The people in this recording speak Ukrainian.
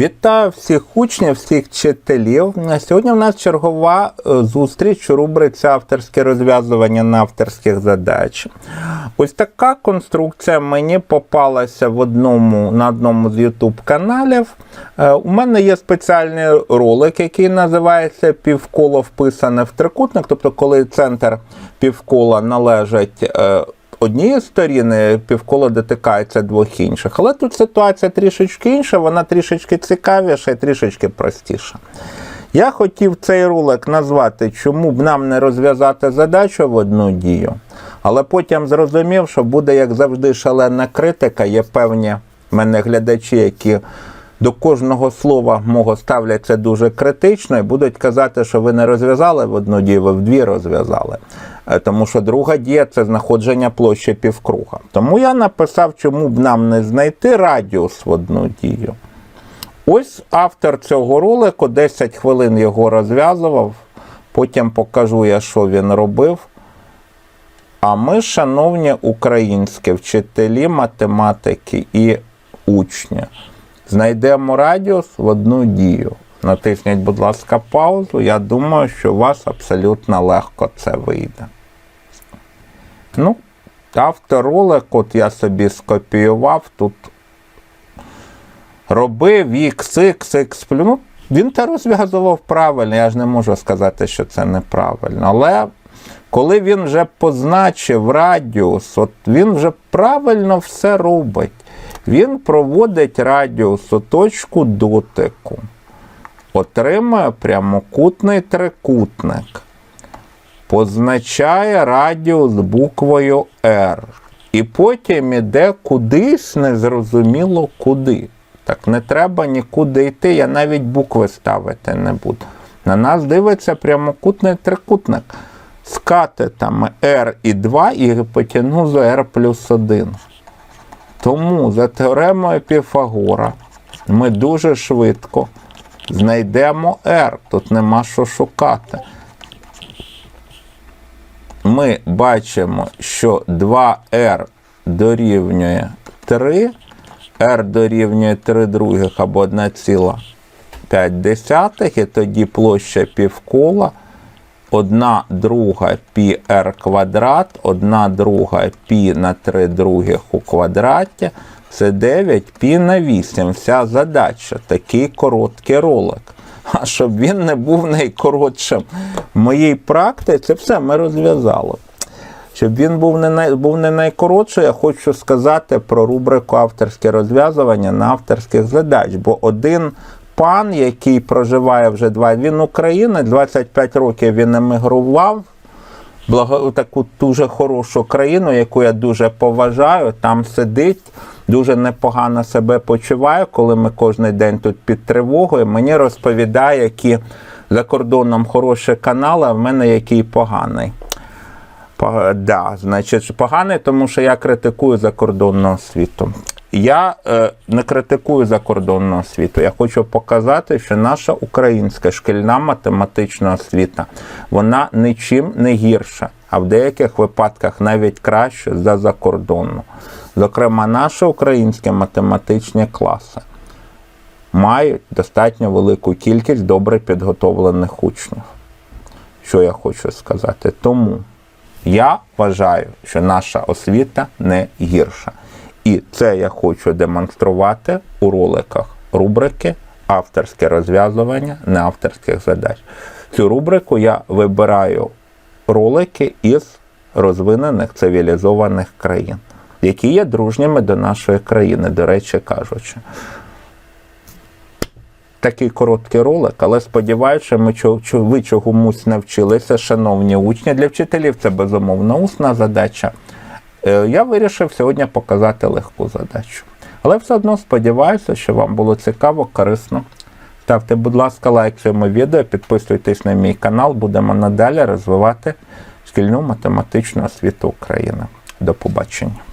Вітаю всіх учнів, всіх вчителів. Сьогодні в нас чергова е, зустріч у рубриці авторське розв'язування на авторських задач. Ось така конструкція мені попалася в одному, на одному з YouTube каналів. Е, У мене є спеціальний ролик, який називається Півколо вписане в трикутник. Тобто, коли центр півкола належить. Однієї сторіни півколо дотикається двох інших. Але тут ситуація трішечки інша, вона трішечки цікавіша і трішечки простіша. Я хотів цей ролик назвати, чому б нам не розв'язати задачу в одну дію, але потім зрозумів, що буде, як завжди, шалена критика. Є певні в мене глядачі, які до кожного слова мого ставляться дуже критично і будуть казати, що ви не розв'язали в одну дію, ви в дві розв'язали. Е, Тому що друга дія це знаходження площі півкруга. Тому я написав, чому б нам не знайти радіус в одну дію. Ось автор цього ролику, 10 хвилин його розв'язував, потім покажу я, що він робив. А ми, шановні українські вчителі математики і учні, знайдемо радіус в одну дію. Натисніть, будь ласка, паузу. Я думаю, що у вас абсолютно легко це вийде. Ну, авторолик, от я собі скопіював тут. Робив X, X. Ну, він те розв'язував правильно, я ж не можу сказати, що це неправильно. Але коли він вже позначив радіус, от він вже правильно все робить. Він проводить радіус у точку дотику, отримує прямокутний трикутник, позначає радіус буквою R. І потім іде кудись незрозуміло куди. Так не треба нікуди йти, я навіть букви ставити не буду. На нас дивиться прямокутний трикутник з катетами R і 2 і гіпотенузу R плюс 1. Тому за теоремою Піфагора ми дуже швидко знайдемо R. Тут нема що шукати. Ми бачимо, що 2R дорівнює 3, R дорівнює 3 других або 1,5, і тоді площа півкола 1 друга пі r квадрат, 1 друга пі на 3 других у квадраті. Це 9 пі на 8. Вся задача. Такий короткий ролик. А щоб він не був найкоротшим в моїй практиці, все ми розв'язали. Щоб він був не най, був не найкоротший, я хочу сказати про рубрику авторське розв'язування на авторських задач. Бо один пан, який проживає вже два, він українець, 25 років він емігрував. Благо, таку дуже хорошу країну, яку я дуже поважаю, там сидить, дуже непогано себе почуває, коли ми кожен день тут під тривогою. Мені розповідає, які за кордоном хороші канали, а в мене який поганий. По- Да, значить, поганий, тому що я критикую закордонну освіту. Я е, не критикую закордонну освіту. Я хочу показати, що наша українська шкільна математична освіта вона нічим не гірша, а в деяких випадках навіть краще за закордонну. Зокрема, наші українські математичні класи мають достатньо велику кількість добре підготовлених учнів. Що я хочу сказати? Тому я вважаю, що наша освіта не гірша. І це я хочу демонструвати у роликах рубрики авторське розв'язування неавторських задач. Цю рубрику я вибираю ролики із розвинених цивілізованих країн, які є дружніми до нашої країни, до речі кажучи. Такий короткий ролик, але сподіваюся, ми ви чогомусь навчилися, шановні учні. Для вчителів це безумовно усна задача. Е, Я вирішив сьогодні показати легку задачу. Але все одно сподіваюся, що вам було цікаво, корисно. Ставте, будь ласка, лайк цьому відео, підписуйтесь на мій канал, будемо надалі розвивати шкільну математичну освіту України. До побачення.